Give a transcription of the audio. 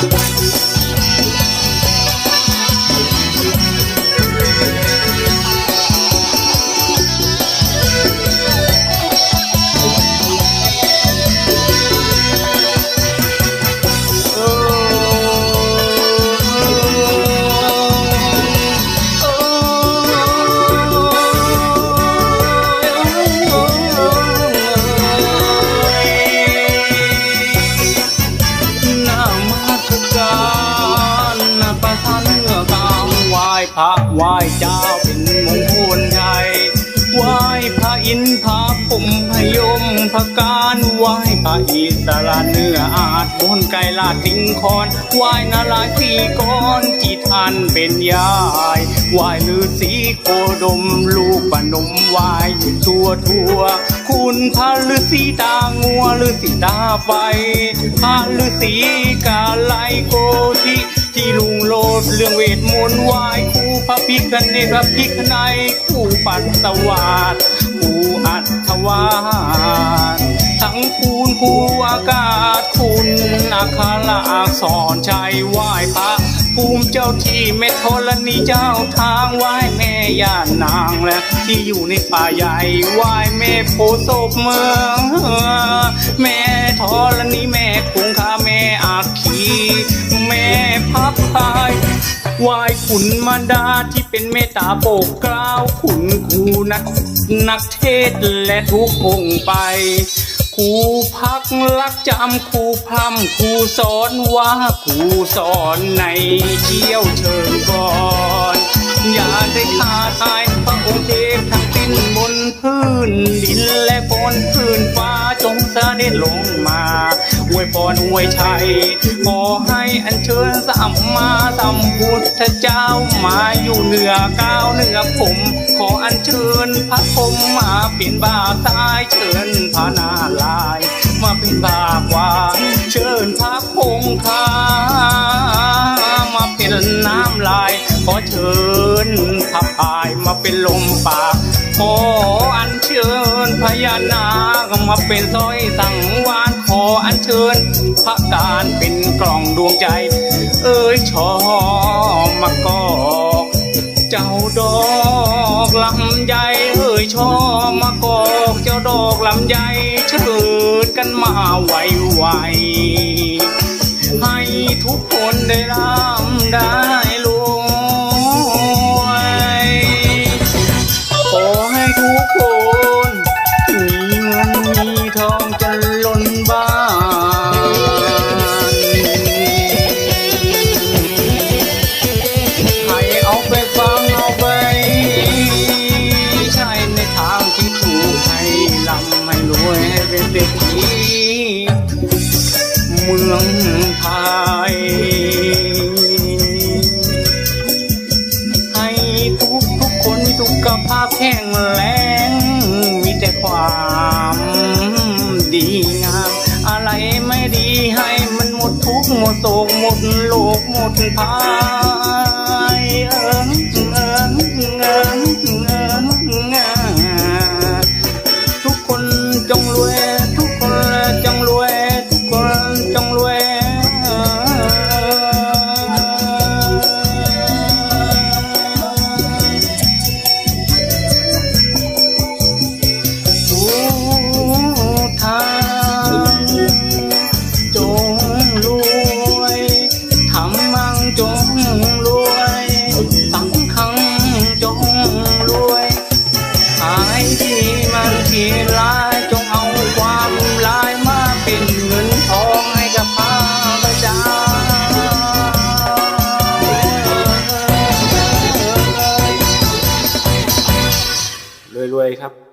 Bye. เจ้าเป็นมงคลไทยไหว้พระอินทร์พระพรมพยมพระการไหว้พระอิสระเนื้ออาจบนไก่ลาดติงคอนไหว้นาลายณ์สีกรจิตท่านเป็นยายไหว้ฤาษีโคดมลูกปนมไหว้ทั่วทั่วคุณพระฤาษีตางัวฤาษีตาไฟพระฤาษีกาไลโกธิที่ลุงโลดเรื่องเวทมนต์ไหว้ พระพิคเนพรพิคไนครูปัสสวาสครูอัศวาสทั้งคูณครูอากาศคุณอาคาละอักษรชัยไหว้พระภูมิเจ้าที่เมธรณีเจ้าทางไหว้แม่ย่านางและที่อยู่ในป่าใหญ่ไหว้แม่โพศพเมืองแม่ ไหว้ขุนมารดาที่เป็นเมตตาโปกเกล้าวขุนครูนักนักเทศและทุกองค์ไปครูพักรักจำครูพร่ำครูสอนว่าครูสอนในเที่ยวเชิญก่อนอย่าได้ขาดตายพระองค์เทพทั้งสิ้นบนพื้นดินและบนพื้นฟ้าจงเสด็จลงมา พรอวยชัย ขอให้อัญเชิญสัมมาสัมพุทธเจ้ามาอยู่เหนือก้าวเหนือผม ขออัญเชิญพระพรมมาเป็นบาตายเชิญพระนาลายมาเป็นบาขวาเชิญพระคงคามาเป็นน้ำลาย ขอเชิญพระพายมาเป็นลมปากขออัญเชิญพญานาคมาเป็นสร้อยสังวา เชิญพระการเป็นกล่องดวงใจ เอ้ยชอมากอกเจ้าดอกลำใหญ่เอ้ยชอมากอกเจ้าดอกลำใหญ่เชิญกันมาไวไวให้ทุกคนได้รำได้ เป็นเศรษฐีเมืองไทย ให้ทุกทุกคนมีสุขภาพแข็งแรงมีแต่ความดีงามอะไรไม่ดีให้มันหมดทุกหมดโศกหมดโลกหมดภายเอิงเอิง วยครับ